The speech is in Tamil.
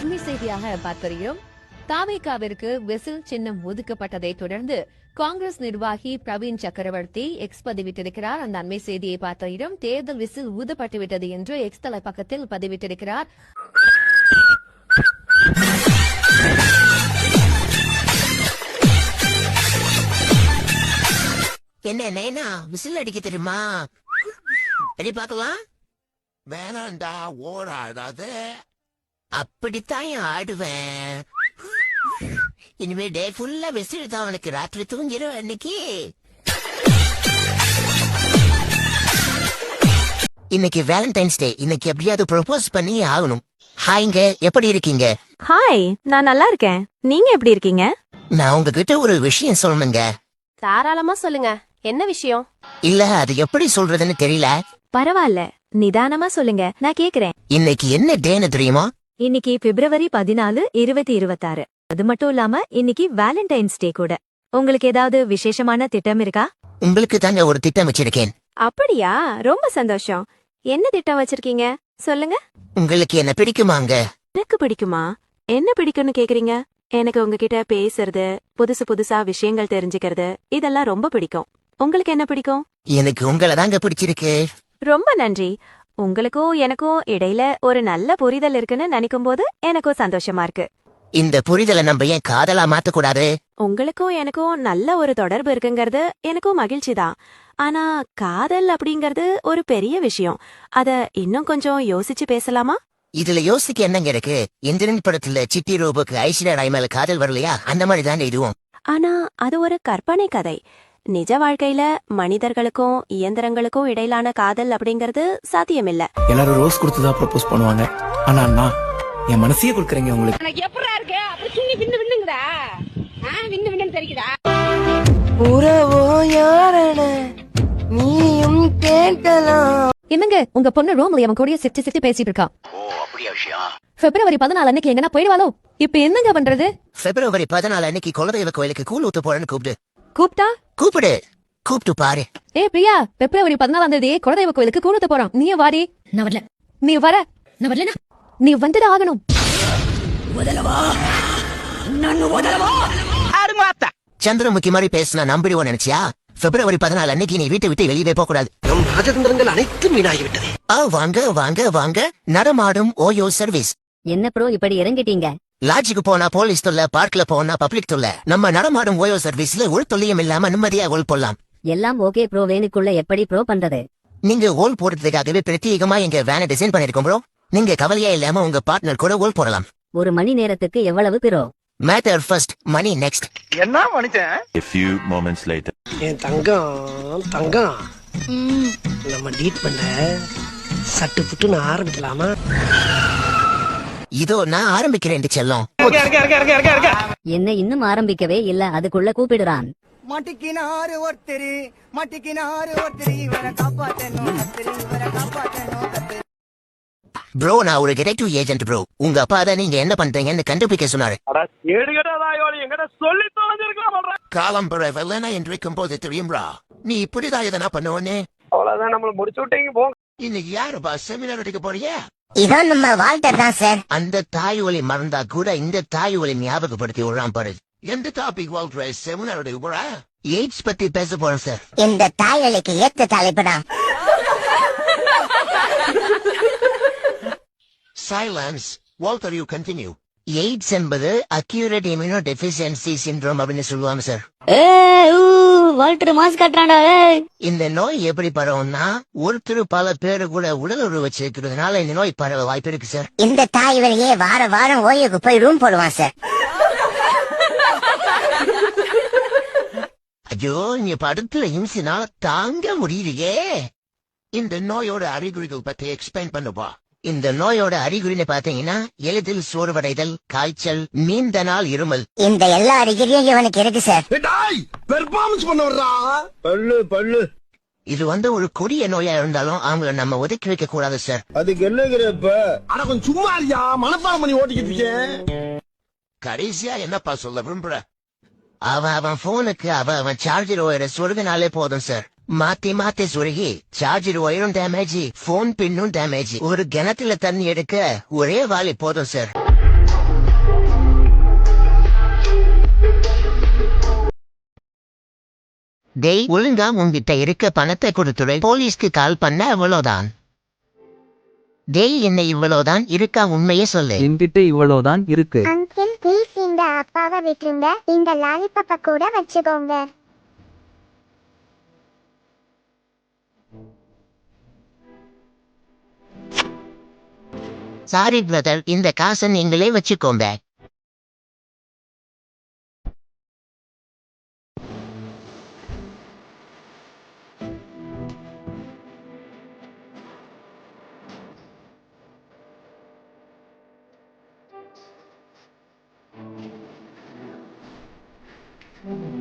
உண்மை செய்தியாக பார்க்கிறோம் தாவேகாவிற்கு விசில் சின்னம் ஒதுக்கப்பட்டதை தொடர்ந்து காங்கிரஸ் நிர்வாகி பிரவீன் சக்கரவர்த்தி எக்ஸ் பதிவிட்டிருக்கிறார். அந்த அண்மை செய்தியை பார்க்கிறோம் தேர்தல் விசில் ஊதப்பட்டுவிட்டது என்று எக்ஸ் தலை பக்கத்தில் பதிவிட்டிருக்கிறார். என்ன நைனா விசில் அடிக்க தெரியுமா? எப்படி பார்க்கலாம். வேணாண்டா ஓடாடாது அப்படித்தான் ஆடுவேன்? இனிமே டே ஃபுல்லா விசில் தான் அவனுக்கு ராத்திரி தூங்கிடும் அன்னைக்கு. இன்னைக்கு வேலண்டைன்ஸ் டே இன்னைக்கு எப்படியாவது ப்ரொபோஸ் பண்ணி ஆகணும். ஹாய்ங்க எப்படி இருக்கீங்க? ஹாய் நான் நல்லா இருக்கேன். நீங்க எப்படி இருக்கீங்க? நான் உங்ககிட்ட ஒரு விஷயம் சொல்லணுங்க. தாராளமா சொல்லுங்க. என்ன விஷயம்? இல்ல அது எப்படி சொல்றதுன்னு தெரியல. பரவாயில்ல. நிதானமா சொல்லுங்க. நான் கேக்குறேன். இன்னைக்கு என்ன டேன்னு தெரியுமா? இன்னைக்கு பிப்ரவரி பதினாலு இருபத்தி இருபத்தாறு. அது மட்டும் இல்லாம இன்னைக்கு வேலண்டைன்ஸ் டே கூட. உங்களுக்கு ஏதாவது விசேஷமான திட்டம் இருக்கா? உங்களுக்கு தாங்க ஒரு திட்டம் வச்சிருக்கேன். அப்படியா? ரொம்ப சந்தோஷம். என்ன திட்டம் வச்சிருக்கீங்க? சொல்லுங்க. உங்களுக்கு என்ன பிடிக்குமாங்க? எனக்கு பிடிக்குமா? என்ன பிடிக்கும்னு கேக்குறீங்க? எனக்கு உங்ககிட்ட பேசுறது புதுசு புதுசா விஷயங்கள் தெரிஞ்சுக்கிறது இதெல்லாம் ரொம்ப பிடிக்கும். உங்களுக்கு என்ன பிடிக்கும்? எனக்கு உங்களை தாங்க பிடிச்சிருக்கு. ரொம்ப நன்றி. உங்களுக்கும் எனக்கும் இடையில ஒரு நல்ல புரிதல் இருக்குன்னு நினைக்கும் போது எனக்கும் சந்தோஷமா இருக்கு. இந்த புரிதலை நம்ம ஏன் காதலா மாத்தக்கூடாது? உங்களுக்கும் எனக்கும் நல்ல ஒரு தொடர்பு இருக்குங்கிறது எனக்கும் மகிழ்ச்சிதான் ஆனா காதல் அப்படிங்கறது ஒரு பெரிய விஷயம். அத இன்னும் கொஞ்சம் யோசிச்சு பேசலாமா? இதுல யோசிக்க என்னங்க இருக்கு? இந்திரன் படத்துல சிட்டி ரோபோக்கு ஐஸ்வர்யா ராய் மேல காதல் வரலையா? அந்த மாதிரி தாங்க இதுவும். ஆனா அது ஒரு கற்பனை கதை. நிஜ வாழ்க்கையில மனிதர்களுக்கும் இயந்திரங்களுக்கும் இடையிலான காதல் அப்படிங்கறது சாத்தியமில்ல. எல்லாரும் ரோஸ் கொடுத்து தான் ப்ரப்போஸ் பண்ணுவாங்க. ஆனா நான் என் மனசையே கொடுக்குறேங்க உங்களுக்கு. எனக்கு எப்படா இருக்கு? அப்படி சுண்ணி விண்ணு விண்ணுங்குதா ஆ விண்ணு விண்ணுன்னு தெரிக்குதா உறவோ யாரென? நீயும் கேட்கலாம். என்னங்க உங்க பொண்ணு ரோம்ல அவன் கூடயே சிரிச்சு சிரிச்சு பேசிட்டு இருக்கான் பிப்ரவரி பதினாலு அன்னைக்கு எங்கன்னா போயிடுவாளோ? இப்ப என்னங்க பண்றது? பிப்ரவரி பதினாலு அன்னைக்கு குலதெய்வ கோயிலுக்கு கூழ் ஊத்து போறேன்னு கூப்பிடு. கூப்பிட்டா? கூப்பிடு. கூப்பிட்டு பாரு. ஏ பிரியா பிப்ரவரி பதினாலாம் தேதி குலதெய்வ கோயிலுக்கு கூணத்த போறோம். நீயும் வாடி? நான் வரல. நீ வர. நான் வரல நீ வந்துதான் ஆகணும். சந்திரமுகி மாதிரி பேசினா நம்பிடுவோம் நினைச்சியா? பிப்ரவரி பதினாலு அன்னைக்கு நீ வீட்டை விட்டு வெளியே போக கூடாது நம் ராஜதந்திரங்கள் அனைத்தும் வீணாகிவிட்டது. ஆ வாங்க வாங்க வாங்க. நடமாடும் ஓயோ சர்வீஸ். என்ன ப்ரோ இப்படி இறங்கிட்டீங்க? லாட்ஜுக்கு போனா போலீஸ் தொல்ல பார்க்ல போனா பப்ளிக் தொல்ல. நம்ம நடமாடும் ஓயோ சர்வீஸ்ல உள் தொல்லியும் இல்லாம நிம்மதியா ஓல் போடலாம். எல்லாம் ஓகே ப்ரோ வேனுக்குள்ள எப்படி ப்ரோ பண்றது? நீங்க ஓல் போடுறதுக்காகவே பிரத்யேகமா எங்க வேனை டிசைன் பண்ணிருக்கோம் ப்ரோ நீங்க கவலையே இல்லாம உங்க பார்ட்னர் கூட ஓல் போடலாம். ஒரு மணி நேரத்துக்கு எவ்வளவு bro matter first money next A few moments later. என் தங்கம் தங்கம். நம்ம டீட் பண்ண சட்டு புட்டுன்னு ஆரம்பிக்கலாமா? இதோ நான் ஆரம்பிக்கிறேன் செல்லம். என்ன இன்னும் ஆரம்பிக்கவே இல்ல அதுக்குள்ள கூப்பிடுறான். மாட்டிக்கினாரு ஒருத்தரு மாட்டிக்கினாரு ஒருத்தரு இவரை காப்பாத்தணும் இவரை ப்ரோ நான் ஒரு டிடெக்டிவ் ஏஜென்ட் ப்ரோ உங்க அப்பா தான் நீங்க என்ன பண்றீங்கன்னு கண்டுபிடிக்க சொன்னாரு. காலம் பிற வெள்ளனா என்றைக்கும் போது தெரியும்ரா நீ இப்படிதான் எதனா பண்ணுவோன்னே அவ்வளவுதான் நம்மள முடிச்சு விட்டீங்க போங்க இன்னைக்கு யாருப்பா செமினார் அடிக்க போறியா? இதான் நம்ம வால்டர் தான் சார். அந்த தாய் ஒலி மறந்தா கூட இந்த தாய் ஒலி ஞாபகப்படுத்தி விடுறான் பாரு. எந்த டாபிக் வால்டர் செமினார் அடிக்க போறா எய்ட்ஸ் பத்தி பேச போறேன் சார் இந்த தாயலைக்கு ஏத்த தலைப்புதான் silence Walter you continue AIDS என்பது அக்யூரேட் இம்யூனோ டெபிஷியன்சி சிண்ட்ரோம் அப்படின்னு சொல்லுவாங்க சார் வால்டர் மாஸ் இந்த நோய் எப்படி பரவும்னா ஒருத்தர் பல பேரு கூட உடல் உறவு வச்சிருக்கிறதுனால இந்த நோய் பரவ வாய்ப்பு இருக்கு சார் இந்த தாய் வழியே வார வாரம் ஓய்வுக்கு போய் ரூம் போடுவான் சார் ஐயோ நீ படத்துல இம்சினால தாங்க முடியலையே. இந்த நோயோட அறிகுறிகள் பத்தி எக்ஸ்பிளைன் பண்ணுவா இந்த நோயோட அறிகுறின்னு பாத்தீங்கன்னா எளிதில் சோர்வடைதல் காய்ச்சல் நீண்ட நாள் இருமல். இந்த எல்லா அறிகுறியும் இவனுக்கு இருக்கு சார். பெர்ஃபார்மன்ஸ் பண்ண வர்றா? பல்லு பல்லு. இது வந்து ஒரு கொடிய நோயா இருந்தாலும் அவங்கள நம்ம ஒதுக்கி வைக்க கூடாது சார். அதுக்கு என்னங்கிறப்ப அட கொஞ்சம் சும்மா இருக்கியா மனப்பாடம் பண்ணி ஓட்டிக்கிட்டு இருக்கேன் கடைசியா என்னப்பா சொல்ல விரும்புற? அவன் அவன் போனுக்கு அவன் அவன் சார்ஜர் ஒயரை சொருகினாலே போதும் சார். மாத்தி மாத்தி சுருகி சார்ஜர் ஒயரும் டேமேஜ் போன் பின்னும் டேமேஜ் ஒரு கிணத்துல தண்ணி எடுக்க ஒரே வாலி போதும் சார் டேய் ஒழுங்கா உங்ககிட்ட இருக்க பணத்தை கொடுத்துரு போலீஸ்க்கு கால் பண்ண இவ்வளவுதான் டேய் என்ன இவ்வளவுதான் இருக்கா உண்மையே சொல்லு. என்கிட்ட இவ்வளவுதான் இருக்கு. அங்கிள் ப்ளீஸ் இந்த அப்பாவை விட்டுருங்க. இந்த லாலிபப்பா கூட வச்சுக்கோங்க. சாரி பிரதர் இந்த காசை நீங்களே வச்சுக்கோங்க Mm-hmm.